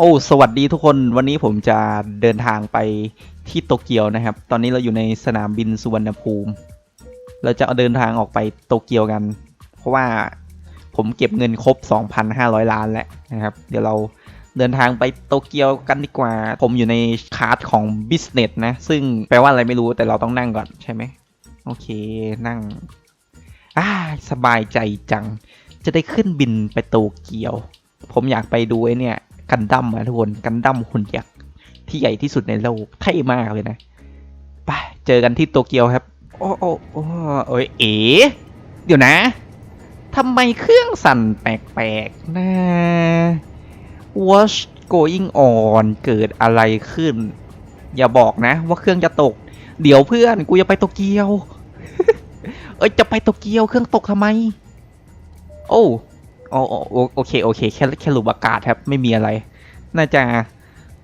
โอ้สวัสดีทุกคนวันนี้ผมจะเดินทางไปที่โตเกียวนะครับ ตอนนี้เราอยู่ในสนามบินสุวรรณภูมิ เราจะเดินทางออกไปโตเกียวกัน เพราะว่าผมเก็บเงินครบ 2,500 ล้านแล้วนะครับ เดี๋ยวเราเดินทางไปโตเกียวกันดีกว่า ผมอยู่ในคาร์ดของ business นะ ซึ่งแปลว่าอะไรไม่รู้แต่เราต้องนั่งก่อนใช่ไหมโอเคนั่งอ่าสบายใจจัง จะได้ขึ้นบินไปโตเกียว ผมอยากไปดูไอ้เนี่ย กันดั้มอะทุกคนกันดั้มหุ่นยักษ์ที่ใหญ่ที่สุดในโลกเท่มากเลยนะไปเจอกันที่โตเกียวครับ โอ้โอ้โอ้โอ้ยเอ๋เดี๋ยวนะทำไมเครื่องสั่นแปลกๆนะ What's going on เกิดอะไรขึ้น อย่าบอกนะ ว่าเครื่องจะตก เดี๋ยวเพื่อนกูจะไปโตเกียว เอ้ยจะไปโตเกียวเครื่องตกทำไม โอ้ โอ้โอโอเคโอเคแค่แค่หลุมอากาศครับไม่มีอะไร น่าจะ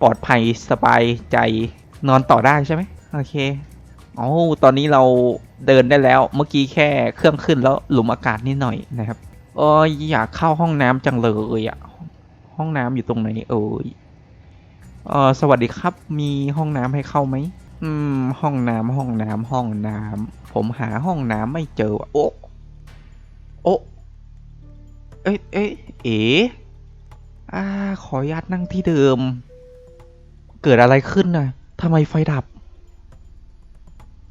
ปลอดภัยสบายใจนอนต่อได้ใช่ไหมโอเคโอ้ตอนนี้เราเดินได้แล้วเมื่อกี้แค่เครื่องขึ้นแล้วหลุมอากาศนิดหน่อยนะครับเอออยากเข้าห้องน้ำจังเลยอะห้องน้ำอยู่ตรงไหนเอ่ยเออสวัสดีครับมีห้องน้ำให้เข้าไหมอืม ห้องน้ำห้องน้ำห้องน้ำผมหาห้องน้ำไม่เจอว่ะโอ้โอ้ เอ้ยเอ้ยเอ๋อ่า ขออนุญาตนั่งที่เดิม เกิดอะไรขึ้นน่ะทำไมไฟดับ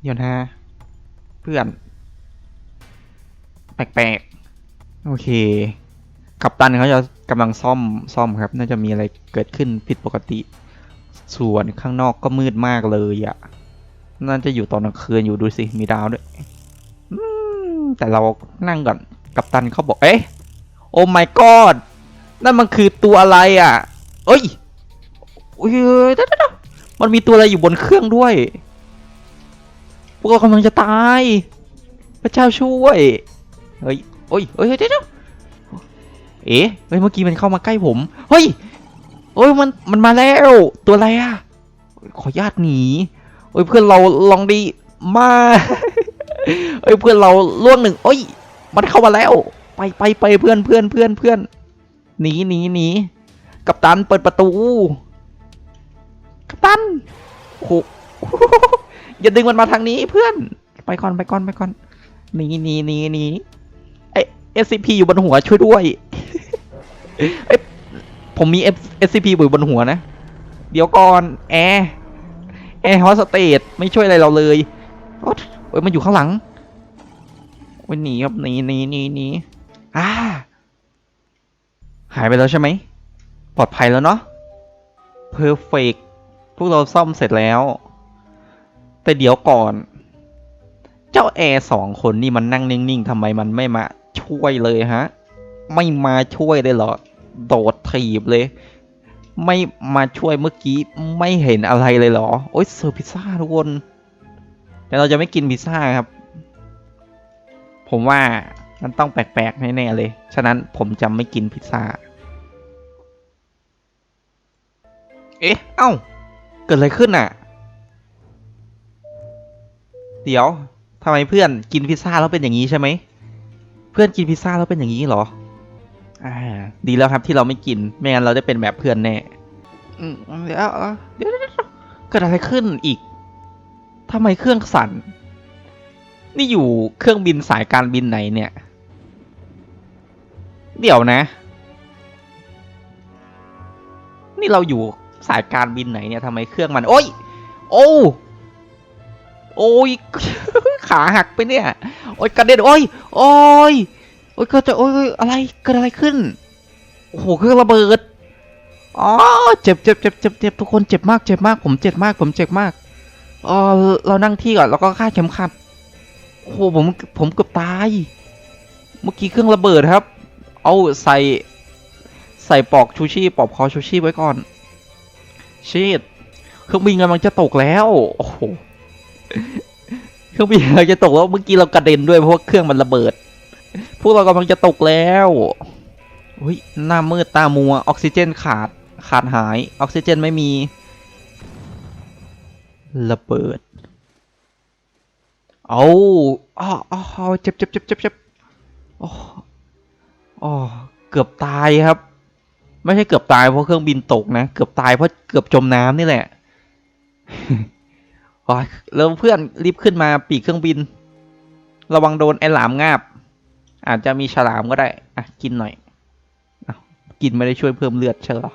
เดี๋ยวนะ เพื่อน แปลกๆ โอเค กัปตันเขาจะกำลังซ่อม ซ่อมครับ น่าจะมีอะไรเกิดขึ้นผิดปกติ ส่วนข้างนอกก็มืดมากเลยอะ่ะน่าจะอยู่ตอนกลางคืนอยู่ดูสิ มีดาวด้วยแต่เรานั่งก่อน กัปตันเขาบอก เอ๊ะ โอ้ my god นั่นมันคือตัวอะไรอะเอ้ยเอ้ยเดี๋ยวเดี๋ยวเดี๋ยวมันมีตัวอะไรอยู่บนเครื่องด้วย พวกเรากำลังจะตาย พระเจ้าช่วย เฮ้ยโอ้ยเฮ้ยเดี๋ยวเดี๋เอ๊ะเฮ้ย เมื่อกี้มันเข้ามาใกล้ผม เฮ้ยโอ้ยมัน มันมาแล้ว ตัวอะไรอะ ขอญาตหนีเฮ้ยเพื่อนเราลองดีมาเฮ้ยเพื่อนเราล่วงหนึ่งเอ้ย มันเข้ามาแล้ว ไปไปไปเพื่อนเพื่อนเพื่อนเพื่อนหนีหนีหนีกัปตันเปิดประตู กัปตันโอ้โหอย่าดึงมันมาทางนี้เพื่อน ไปก่อนไปก่อนไปก่อนหนีหนีหนีหนีไอ SCP อยู่บนหัวช่วยด้วยเอ้ยผมมี SCP อยู่บนหัวนะ เดี๋ยวก่อนแอร์แอร์ฮอสเตสไม่ช่วยอะไรเราเลยโอ๊ยเอ้ยมันอยู่ข้างหลังโอ้ยหนีครับหนีหนีหนีหนี อ่าหายไปแล้วใช่ไหม ปลอดภัยแล้วเนาะเพอร์เฟกพวกเราซ่อมเสร็จแล้ว แต่เดี๋ยวก่อน เจ้าแอร์สองคนนี่มันนั่งนิ่งๆทำไมมันไม่มาช่วยเลยฮะ ไม่มาช่วยเลยเหรอ โดดถีบเลย ไม่มาช่วยเมื่อกี้ไม่เห็นอะไรเลยเหรอ โอ๊ยเสิร์ฟพิซซ่าทุกคน แต่เราจะไม่กินพิซซ่าครับ ผมว่า มันต้องแปลกๆแน่ๆเลย ฉะนั้นผมจะไม่กินพิซซ่า เอ๊ะ เอ้า เกิดอะไรขึ้นอะ เดี๋ยวทำไมเพื่อนกินพิซซ่าแล้วเป็นอย่างนี้ใช่ไหม เพื่อนกินพิซซ่าแล้วเป็นอย่างนี้เหรอ อ่า ดีแล้วครับที่เราไม่กิน ไม่งั้นเราได้เป็นแบบเพื่อนแน่อืมเดี๋ยวเดี๋ยวเดี๋ยวเดี๋ยวเกิดอะไรขึ้นอีกทำไมเครื่องสั่น นี่อยู่เครื่องบินสายการบินไหนเนี่ย เดี๋ยวนะ นี่เราอยู่สายการบินไหนเนี่ยทำไมเครื่องมัน โอ้ย โอ้โอ้ยขาหักไปเนี่ย โอ้ยกระเด็นโอ้ย โอ้ย โอ้ยก็จะโอ้ยอะไรเกิดอะไรขึ้น โอ้โหเครื่องระเบิด อ๋อ เจ็บเจ็บเจ็บเจ็บเจ็บทุกคนเจ็บมากเจ็บมาก ผมเจ็บมาก ผมเจ็บมากเออเรานั่งที่ก่อนแล้วก็คาเข็มขัด โอ้โหผมผมเกือบตาย เมื่อกี้เครื่องระเบิดครับ เอาใส่ใส่ปอกชูชีพปอกคอชูชีพไว้ก่อนชีดเครื่องบินกำลังจะตกแล้วโอ้โหเครื่องบินกำลังจะตกแล้วเมื่อกี้เรากระเด็นด้วยเพราะเครื่องมันระเบิด พวกเรากำลังจะตกแล้วอุ้ยหน้ามืดตามัวออกซิเจนขาดขาดหายออกซิเจนไม่มีระเบิด เอาอ้ออ้อเจ็บเจ็บเจ็บเจ็บเจ็บโอ้ โอ้เกือบตายครับ ไม่ใช่เกือบตายเพราะเครื่องบินตกนะเกือบตายเพราะเกือบจมน้ำนี่แหละโอ้ยแล้วเพื่อนรีบขึ้นมาปีกเครื่องบิน ระวังโดนไอ้หลามงาบ อาจจะมีฉลามก็ได้ อะกินหน่อยอกินไม่ได้ช่วยเพิ่มเลือดใช่หรอ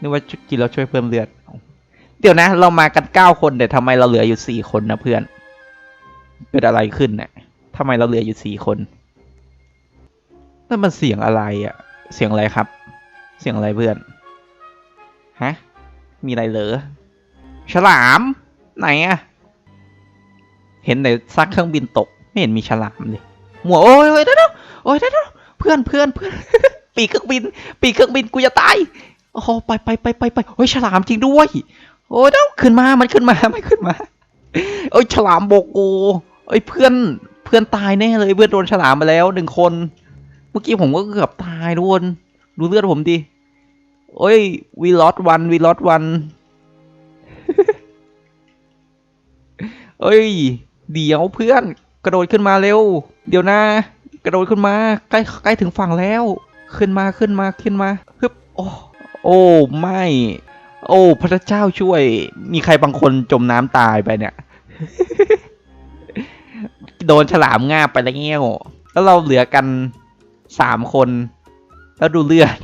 นึกว่ากินแล้วช่วยเพิ่มเลือด เดี๋ยวนะ เรามากันเก้าคนแต่ทำไมเราเหลืออยู่สี่คนนะเพื่อน เกิดอะไรขึ้นเนี่ยทำไมเราเหลืออยู่สี่คน นั่นมันเสียงอะไรอะเสียงอะไรครับ เสียงอะไรเพื่อน ฮะ มีอะไรเหรอ ฉลาม ไหนอะเห็นแต่ซักเครื่องบินตก ไม่เห็นมีฉลามเลยหมัวโอ้ยโอ้ยเดี๋ยวเดี๋ยวโอ้ยเดี๋ยวเดี๋ยวเพื่อนเพื่อนเพื่อนปีกเครื่องบิน ปีกเครื่องบินกูจะตายโอ้โหไปไปไปไปไปโอ้ยฉลามจริงด้วย โอ้ยเดี๋ยวขึ้นมา มันขึ้นมาไม่ขึ้นมาโอ้ยฉลามโบกกูเอ้ยเพื่อนเพื่อนตายแน่เลยเพื่อนโดนฉลามมาแล้วหนึ่งคน เมื่อกี้ผมก็เกือบตายทุกคนดูเลือดผมดิโอ้ยวีลอตวันวีลอตวันเอ้ย เดี๋ยวเพื่อนกระโดดขึ้นมาเร็ว เดี๋ยวนะ กระโดดขึ้นมาใกล้ใกล้ถึงฝั่งแล้ว ขึ้นมาขึ้นมาขึ้นมาฮึบโอ้โอ้ไม่ โอ้พระเจ้าช่วย มีใครบางคนจมน้ำตายไปเนี่ย โดนฉลามง่าไปแล้วเงี้ยวแล้วเราเหลือกัน สามคน แล้วดูเลือด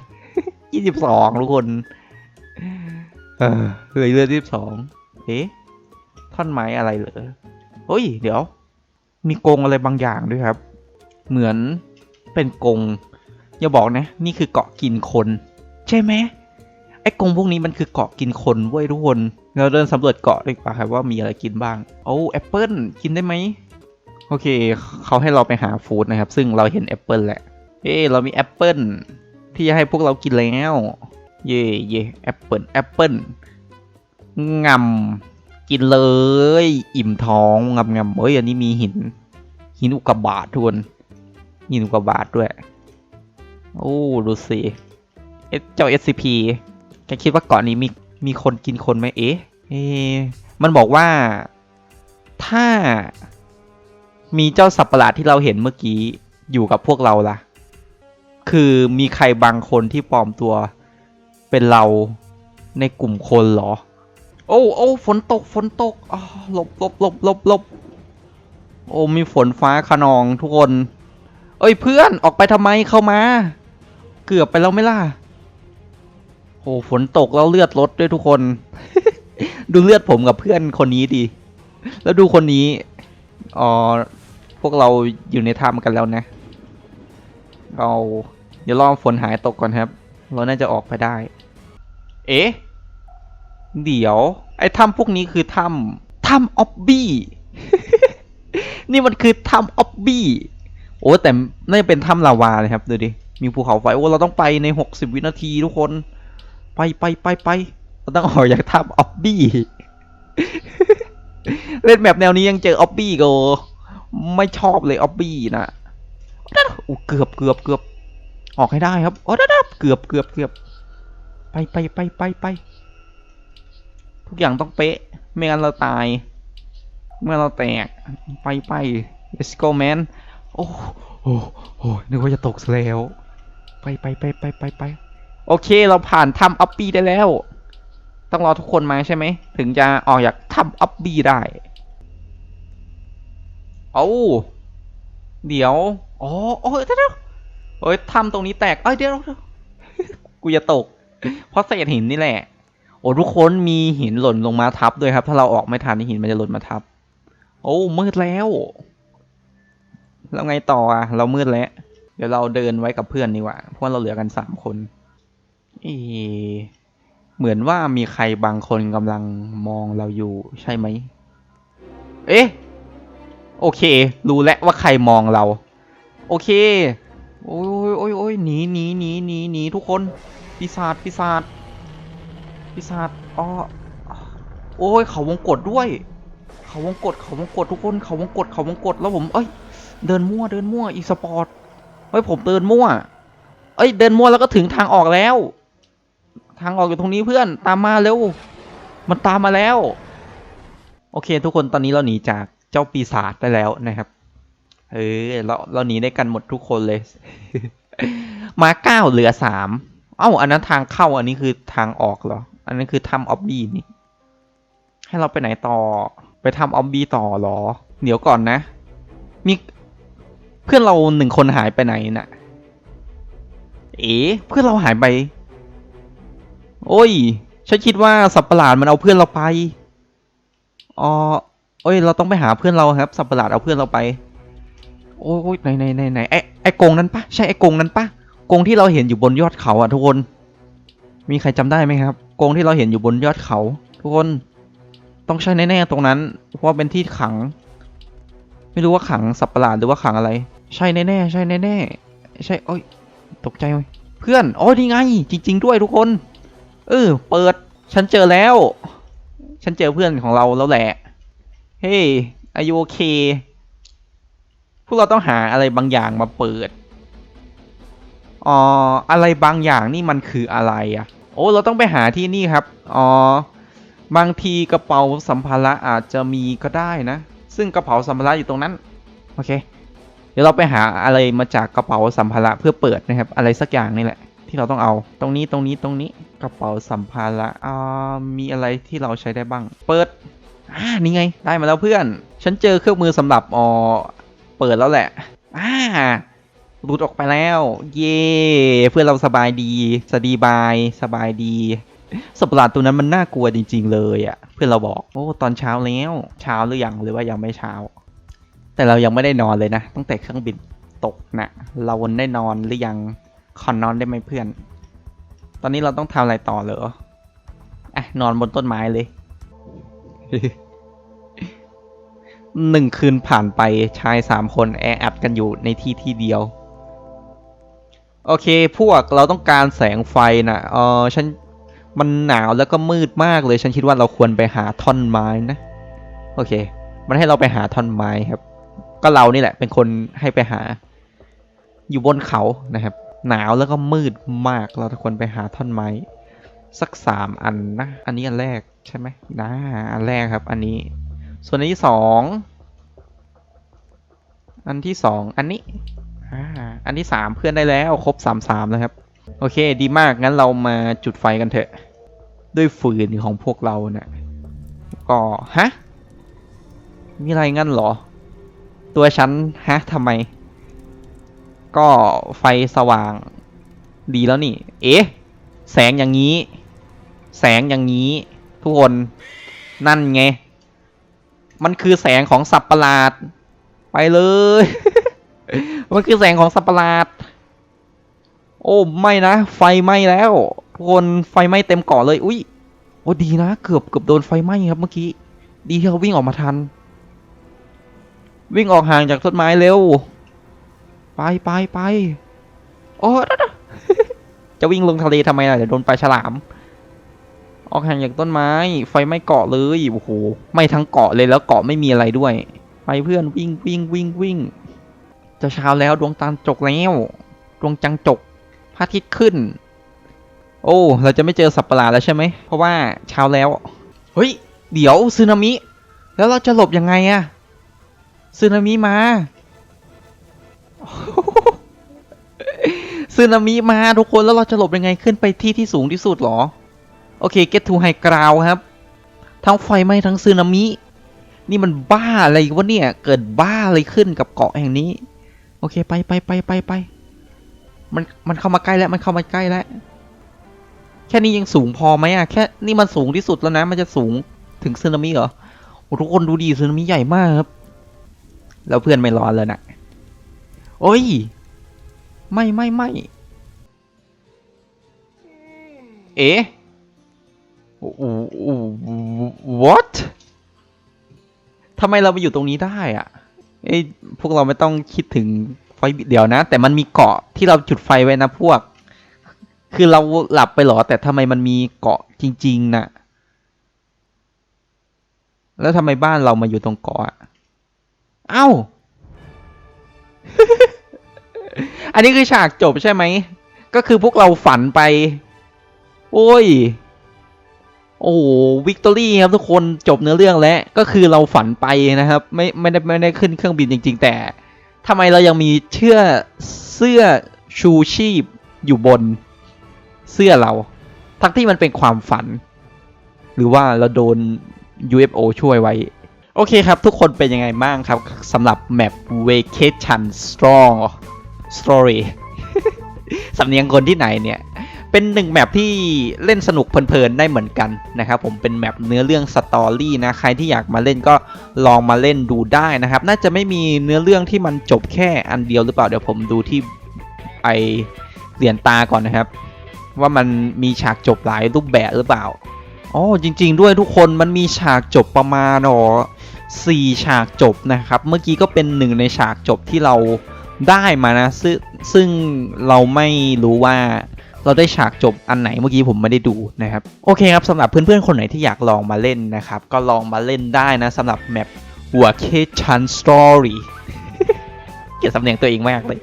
ยี่สิบสองทุกคน เออเลือเลือดยี่สิบสองเอ๊ะท่อนไม้อะไรเหรอเฮ้ย เดี๋ยว มีกงอะไรบางอย่างด้วยครับ เหมือนเป็นกงอย่าบอกนะ นี่คือเกาะกินคน ใช่ไหมไอ้กงพวกนี้มันคือเกาะกินคนเว้ยทุกคน เราเดินสำรวจเกาะดีกว่าครับว่ามีอะไรกินบ้าง โอ้แอปเปิลกินได้ไหมโอเค เขาให้เราไปหาฟู้ดนะครับ ซึ่งเราเห็นแอปเปิลแหละ เอ้เรามีแอปเปิลที่จะให้พวกเรากินแล้วเย่เย่แอปเปิลแอปเปิลงำกินเลย อิ่มท้องงำงำเอ้ยอันนี้มีหิน หินอุกกาบาตทุกคนหินอุกกาบาตด้วย โอ้ดูสิเอ๊ะเจ้า SCP แกคิดว่าเกาะนี้มีมีคนกินคนไหมเอ๊ะเอ๊ะมันบอกว่าถ้ามีเจ้าสัตว์ประหลาดที่เราเห็นเมื่อกี้อยู่กับพวกเราล่ะ คือมีใครบางคนที่ปลอมตัวเป็นเราในกลุ่มคนเหรอ โอ้โอ้ฝนตกฝนตกอ๋อหลบหลบหลบหลบหลบโอ้มีฝนฟ้าขนองทุกคน เอ้ยเพื่อนออกไปทำไมเข้ามา เกือบไปแล้วไม่ล่ะโอ้ฝนตกแล้วเลือดลดด้วยทุกคน ดูเลือดผมกับเพื่อนคนนี้ดี แล้วดูคนนี้อ๋อพวกเราอยู่ในถ้ำกันแล้วนะ เรา เดี๋ยวรอฝนหายตกก่อนครับ เราน่าจะออกไปได้ เอ๊ะ เดี๋ยว ไอ้ถ้ำพวกนี้คือถ้ำถ้ำออบบี้นี่มันคือถ้ำออบบี้โอ้แต่น่าจะเป็นถ้ำลาวาเลยครับดูดิมีภูเขาไฟโอ้เราต้องไปในหกสิบวินาทีทุกคน ไปไปไปไปเราต้องออกจากถ้ำออบบี้เล่นแบบแนวนี้ยังเจอออบบี้ก็ไม่ชอบเลยออบบี้นะโอ้เกือบเกือบเกือบ ออกให้ได้ครับโอ้ดับเกือบเกือบเกือบไปไปไปไปไปทุกอย่างต้องเป๊ะ ไม่งั้นเราตาย เมื่อเราแตก ไปไป let's go man โอ้โอ้โอ้นึกว่าจะตกแล้ว ไปไปไปไปไปไปโอเค เราผ่านถ้ำอัปปี้ได้แล้ว ต้องรอทุกคนมาใช่ไหม ถึงจะออกจากถ้ำอัปปี้ได้ เอาเดี๋ยว อ๋อโอ้ยเดี๋ยว เดี๋ยวเอ้ยถ้ำตรงนี้แตก เอ้ยเดี๋ยวกูจะตก เพราะเศษหินนี่แหละ โอ้ทุกคนมีหินหล่นลงมาทับด้วยครับ ถ้าเราออกไม่ทันหินมันจะหล่นมาทับ โอ้มืดแล้ว แล้วไงต่ออะ เรามืดแล้ว เดี๋ยวเราเดินไว้กับเพื่อนดีกว่า เพราะเราเหลือกันสามคนเออเหมือนว่ามีใครบางคนกำลังมองเราอยู่ใช่ไหม เอ๊ะ โอเค รู้แล้วว่าใครมองเรา โอเค โอ้ยโอ้ยโอ้ยหนีหนีหนีหนีหนีทุกคนปีศาจปีศาจปีศาจอ๋อโอ้ยเขาวงกดด้วย เขาวงกดเขาวงกดทุกคนเขาวงกดเขาวงกดแล้วผมเอ้ยเดินมั่วเดินมั่วอีสปอร์ตเฮ้ยผมเดินมั่ว เอ้ยเดินมั่วแล้วก็ถึงทางออกแล้ว ทางออกอยู่ตรงนี้เพื่อนตามมาเร็วมันตามมาแล้ว โอเค ทุกคนตอนนี้เราหนีจากเจ้าปีศาจได้แล้วนะครับ เออเราเราหนีได้กันหมดทุกคนเลย มาเก้าเหลือสามเอ้า อันนั้นทางเข้าอันนี้คือทางออกเหรอ อันนั้นคือทำออบบี้นี่ ให้เราไปไหนต่อ ไปทำออบบี้ต่อเหรอ เดี๋ยวก่อนนะ มีเพื่อนเราหนึ่งคนหายไปไหนน่ะ เอ๋เพื่อนเราหายไป โอ้ย ฉันคิดว่าสัตว์ประหลาดมันเอาเพื่อนเราไป อ๋อเอ้ย เราต้องไปหาเพื่อนเราครับ สัตว์ประหลาดเอาเพื่อนเราไป โอ้ยไหนไหนไหนไหนไอไอกงนั้นปะใช่ไอกงนั้นปะกงที่เราเห็นอยู่บนยอดเขาอะทุกคน มีใครจำได้ไหมครับกงที่เราเห็นอยู่บนยอดเขา ทุกคนต้องใช่แน่ๆตรงนั้น เพราะเป็นที่ขัง ไม่รู้ว่าขังสัตว์ประหลาดหรือว่าขังอะไร ใช่แน่ๆใช่แน่ๆใช่โอ้ยตกใจไหมเพื่อนอ๋อนี่ไง จริง ๆ ด้วยทุกคน เออ เปิด ฉันเจอแล้ว ฉันเจอเพื่อนของเราแล้วแหละ เฮ้ยอายุโอเค พวกเราต้องหาอะไรบางอย่างมาเปิดอ๋ออะไรบางอย่างนี่มันคืออะไรอะ่ะ โอ้เราต้องไปหาที่นี่ครับอ๋อบางทีกระเป๋าสัมภาระอาจจะมีก็ได้นะ ซึ่งกระเป๋าสัมภาระอยู่ตรงนั้นโอเค เดี๋ยวเราไปหาอะไรมาจากกระเป๋าสัมภาระเพื่อเปิดนะครับ อะไรสักอย่างนี่แหละที่เราต้องเอา ตรงนี้ตรงนี้ตรงนี้กระเป๋าสัมภาระอ่ามีอะไรที่เราใช้ได้บ้าง เปิดอ่านี่ไง ได้มาแล้วเพื่อน ฉันเจอเครื่องมือสำหรับอ๋อ เปิดแล้วแหละอ่าหลุดออกไปแล้ว เย่เพื่อนเราสบายดีสดีบาย สบายดีสัตว์ประหลาดตัวนั้นมันน่ากลัวจริง ๆ เลยอะ เพื่อนเราบอก โอ้ตอนเช้าแล้วเช้าหรือยังหรือว่ายังไม่เช้า แต่เรายังไม่ได้นอนเลยนะตั้งแต่เครื่องบินตกนะเราวนได้นอนหรือยังขอนอนได้ไหมเพื่อน ตอนนี้เราต้องทำอะไรต่อเหรออะนอนบนต้นไม้เลย หนึ่งคืนผ่านไปชายสามคนแออัดกันอยู่ในที่ที่เดียว โอเคพวกเราต้องการแสงไฟนะเออฉันมันหนาวแล้วก็มืดมากเลยฉันคิดว่าเราควรไปหาท่อนไม้นะ โอเค มันให้เราไปหาท่อนไม้ครับ ก็เรานี่แหละ เป็นคนให้ไปหา อยู่บนเขานะครับ หนาวแล้วก็มืดมากเราควรไปหาท่อนไม้ สักสามอันนะ อันนี้อันแรกใช่ไหมนะอันแรกครับ อันนี้ ส่วนอันที่สองอันที่สองอันนี้อ่าอันที่สามเพื่อนได้แล้วครบสามสามแล้วครับ โอเคดีมากงั้นเรามาจุดไฟกันเถอะ ด้วยฟืนของพวกเราเนะ่ะก็ฮะมีอะไรงั้นหรอ ตัวฉันฮะทำไม ก็ไฟสว่างดีแล้วนี่ เอ๊ะ แสงอย่างนี้ แสงอย่างนี้ ทุกคน นั่นไง มันคือแสงของสัตว์ประหลาด ไปเลย มันคือแสงของสัตว์ประหลาด โอ้ไม่นะ ไฟไหม้แล้วทุกคนไฟไหม้เต็มเกาะเลย อุ้ยโอ้ดีนะเกือบเกือบโดนไฟไหม้ครับเมื่อกี้ ดีที่เขาวิ่งออกมาทัน วิ่งออกห่างจากต้นไม้เร็ว ไปไปไปโอ้จะวิ่งลงทะเลทำไมล่ะเดี๋ยวโดนปลาฉลาม ออกห่างจากต้นไม้ ไฟไหม้เกาะเลยโอ้โหไม้ทั้งเกาะเลยแล้วเกาะไม่มีอะไรด้วย ไปเพื่อนวิ่งวิ่งวิ่งวิ่งจะเช้าแล้วดวงตาจกแล้วดวงจังจกพระอาทิตย์ขึ้น โอ้เราจะไม่เจอสัตว์ประหลาดแล้วใช่ไหมเพราะว่าเช้าแล้วเฮ้ยเดี๋ยวซึนามิแล้วเราจะหลบยังไงอะซึนามิมาซึนามิมาทุกคนแล้วเราจะหลบยังไงขึ้นไปที่ที่สูงที่สุดหรอ โอเค get to high ground ครับ ทั้งไฟไหม้ทั้งซึนามิ นี่มันบ้าอะไรวะเนี่ย เกิดบ้าอะไรขึ้นกับเกาะแห่งนี้ โอเคไปไปไปไปไปมันมันเข้ามาใกล้แล้วมันเข้ามาใกล้แล้ว แค่นี้ยังสูงพอไหมอะแค่นี่มันสูงที่สุดแล้วนะ มันจะสูงถึงสึนามิเหรอทุกคนดูดีสึนามิใหญ่มากครับ แล้วเพื่อนไม่ร้อนเลยนะโอ้ย ไม่ไม่ไม่เอ๊ what ทำไมเราไปอยู่ตรงนี้ได้อะเอ้พวกเราไม่ต้องคิดถึงไฟเดี๋ยวนะ แต่มันมีเกาะที่เราจุดไฟไว้นะพวก คือเราหลับไปหรอ แต่ทำไมมันมีเกาะจริง ๆนะแล้วทำไมบ้านเรามาอยู่ตรงเกาะอะเอ้า อันนี้คือฉากจบใช่ไหม ก็คือพวกเราฝันไป โอ้ย โอ้วิกตอรี่ครับทุกคนจบเนื้อเรื่องแล้วก็คือเราฝันไปนะครับ ไม่ไม่ได้ไม่ได้ขึ้นเครื่องบินจริง ๆ แต่ทำไมเรายังมีเชื่อเสื้อชูชีพอยู่บนเสื้อเรา ทั้งที่มันเป็นความฝัน หรือว่าเราโดน UFO ช่วยไว้ โอเคครับ ทุกคนเป็นยังไงบ้างครับสำหรับแมป Vacation Strong Story สำเนียงคนที่ไหนเนี่ย เป็นหนึ่งแมปที่เล่นสนุกเพลินๆได้เหมือนกันนะครับผมเป็นแมปเนื้อเรื่องสตอรี่นะใครที่อยากมาเล่นก็ลองมาเล่นดูได้นะครับ น่าจะไม่มีเนื้อเรื่องที่มันจบแค่อันเดียวหรือเปล่าเดี๋ยวผมดูที่ไอเหรียญตาก่อนนะครับ ว่ามันมีฉากจบหลายรูปแบบหรือเปล่าอ๋อจริง ๆ ด้วยทุกคนมันมีฉากจบประมาณอ๋อสี่ฉากจบนะครับ เมื่อกี้ก็เป็นหนึ่งในฉากจบที่เราได้มานะซึ่งซึ่งเราไม่รู้ว่า เราได้ฉากจบอันไหนเมื่อกี้ผมไม่ได้ดูนะครับโอเคครับสำหรับเพื่อนๆ คนไหนที่อยากลองมาเล่นนะครับ ก็ลองมาเล่นได้นะสำหรับแมปหัวเคชันสตอรี่เกลียดสำเนียงตัวเองมากเลย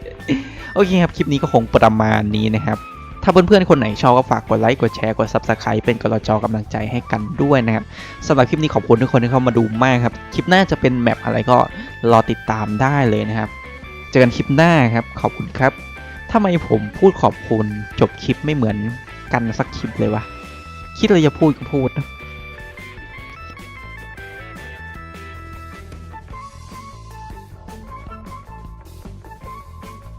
โอเคครับ คลิปนี้ก็คงประมาณนี้นะครับ ถ้าเพื่อนๆ คนไหนชอบก็ฝากกดไลค์ กดแชร์ กด Subscribe เป็นกำลังจอกำลังใจให้กันด้วยนะครับสำหรับคลิปนี้ขอบคุณทุกคนที่เข้ามาดูมากครับ คลิปหน้าจะเป็นแมปอะไรก็รอติดตามได้เลยนะครับ เจอกันคลิปหน้าครับ ขอบคุณครับ ทำไมผมพูดขอบคุณจบคลิปไม่เหมือนกันสักคลิปเลยวะ คิดเลยจะพูดก็พูดนะ